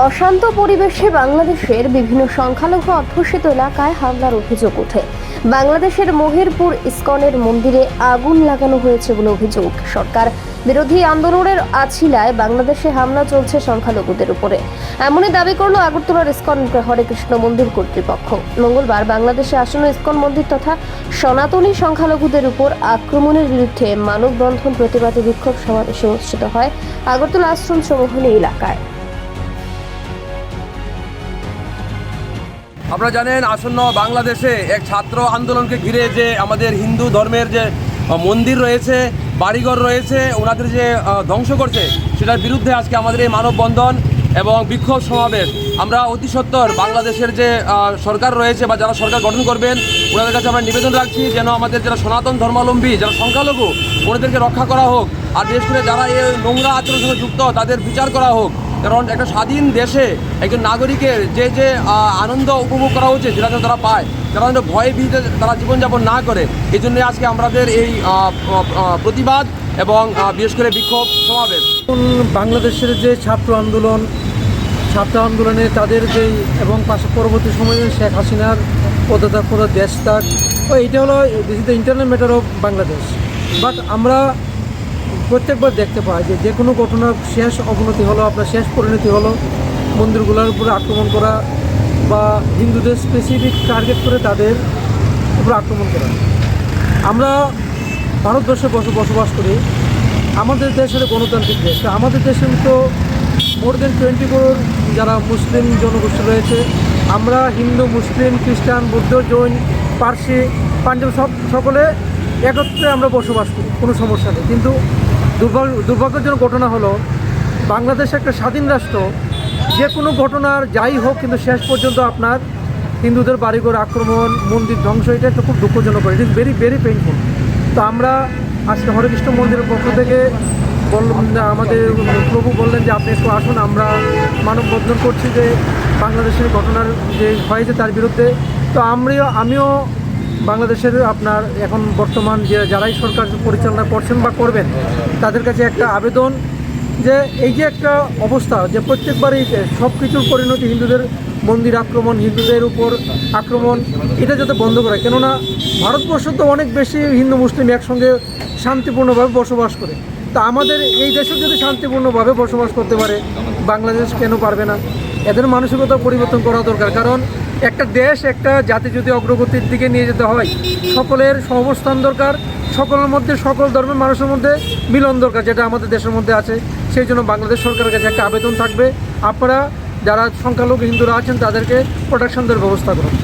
অশান্ত পরিবেশে বাংলাদেশের বিভিন্ন সংখ্যালঘু অধ্যুষিত এলাকায় হামলার অভিযোগ ওঠে। বাংলাদেশের মহিরপুর ইস্কনের মন্দিরে আগুন লাগানো হয়েছে বলে অভিযোগ। সরকার বিরোধী আন্দোলনের আছিলায় বাংলাদেশে হামলা চলছে সংখ্যালঘুদের উপরে। এমনই দাবি করল আগরতলার ইস্কন হরে কৃষ্ণ মন্দির কর্তৃপক্ষ। মঙ্গলবার বাংলাদেশে আসন্ন ইস্কন মন্দির তথা সনাতনী সংখ্যালঘুদের উপর আক্রমণের বিরুদ্ধে মানববন্ধন প্রতিবাদী বিক্ষোভ সমাবেশে অনুষ্ঠিত হয় আগরতলা আশ্রম সমোহনী এলাকায়। আপনারা জানেন, আসন্ন বাংলাদেশে এক ছাত্র আন্দোলনকে ঘিরে যে আমাদের হিন্দু ধর্মের যে মন্দির রয়েছে, বাড়িঘর রয়েছে, ওনাদের যে ধ্বংস করছে, সেটার বিরুদ্ধে আজকে আমাদের এই মানববন্ধন এবং বিক্ষোভ সমাবেশ। আমরা অতি সত্বর বাংলাদেশের যে সরকার রয়েছে বা যারা সরকার গঠন করবেন, ওনাদের কাছে আমরা নিবেদন রাখছি যেন আমাদের যারা সনাতন ধর্মাবলম্বী, যারা সংখ্যালঘু, ওনাদেরকে রক্ষা করা হোক। আর বিশেষ করে যারা এই নোংরা আচরণের সঙ্গে যুক্ত, তাদের বিচার করা হোক। কারণ একটা স্বাধীন দেশে একজন নাগরিকের যে যে আনন্দ উপভোগ করা উচিত সেটা তারা পায়, তারা যেন ভয়ে ভীতে তারা জীবনযাপন না করে এই জন্য আজকে আমাদের এই প্রতিবাদ এবং বিশেষ করে বিক্ষোভ সমাবেশ। বাংলাদেশের যে ছাত্র আন্দোলন, ছাত্র আন্দোলনে তাদের যেই এবং পাশে পরবর্তী সময়ে শেখ হাসিনার পদত্যাগ করা দেশ ত্যাগ এইটা হলো this is the internal matter of Bangladesh but আমরা প্রত্যেকবার দেখতে পাই যে যে কোনো ঘটনার শেষ অবনতি হলো, আপনার শেষ পরিণতি হলো মন্দিরগুলোর উপরে আক্রমণ করা বা হিন্দুদের স্পেসিফিক টার্গেট করে তাদের উপরে আক্রমণ করা। আমরা ভারতবর্ষে বস- বসবাস করি, আমাদের দেশের গণতান্ত্রিক দেশ। আমাদের দেশে তো মোর দেন টোয়েন্টি ফোর যারা মুসলিম জনগোষ্ঠী রয়েছে, আমরা হিন্দু, মুসলিম, খ্রিস্টান, বৌদ্ধ, জৈন, পার্সি, পাঞ্জাব সব, সকলে একত্রে আমরা বসবাস করি, কোনো সমস্যা নেই। কিন্তু দুর্ভাগ্যজনক ঘটনা হলো, বাংলাদেশ একটা স্বাধীন রাষ্ট্র। যে কোনো ঘটনার যাই হোক, কিন্তু শেষ পর্যন্ত আপনার হিন্দুদের বাড়িঘর আক্রমণ, মন্দির ধ্বংস, এটা একটা খুব দুঃখজনক it is very very painful তো আমরা আজকে হরেকৃষ্ণ মন্দিরের পক্ষ থেকে আমাদের প্রভু বললেন যে আপনি একটু আসুন, আমরা মানব মানববন্ধন করছি যে বাংলাদেশের ঘটনার যে হয়েছে তার বিরুদ্ধে। তো আমরাও, আমিও বাংলাদেশের আপনার এখন বর্তমান যে যারাই সরকার পরিচালনা করছেন বা করবেন, তাদের কাছে একটা আবেদন যে এই যে একটা অবস্থা যে প্রত্যেকবারই সব কিছুর পরিণতি হিন্দুদের মন্দির আক্রমণ, হিন্দুদের উপর আক্রমণ, এটা যাতে বন্ধ করে। কেননা ভারতবর্ষ তো অনেক বেশি হিন্দু, মুসলিম একসঙ্গে শান্তিপূর্ণভাবে বসবাস করে। তা আমাদের এই দেশে যদি শান্তিপূর্ণভাবে বসবাস করতে পারে, বাংলাদেশ কেন পারবে না? এদের মানসিকতা পরিবর্তন করা দরকার। কারণ একটা দেশ, একটা জাতি যদি অগ্রগতির দিকে নিয়ে যেতে হয়, সকলের সহবস্থান দরকার, সকলের মধ্যে, সকল ধর্মের মানুষের মধ্যে মিলন দরকার যেটা আমাদের দেশের মধ্যে আছে। সেই জন্য বাংলাদেশ সরকারের কাছে একটা আবেদন থাকবে। আপনারা যারা সংখ্যালঘু হিন্দুরা আছেন, তাদেরকে প্রোটেকশন দেওয়ার ব্যবস্থা করুন।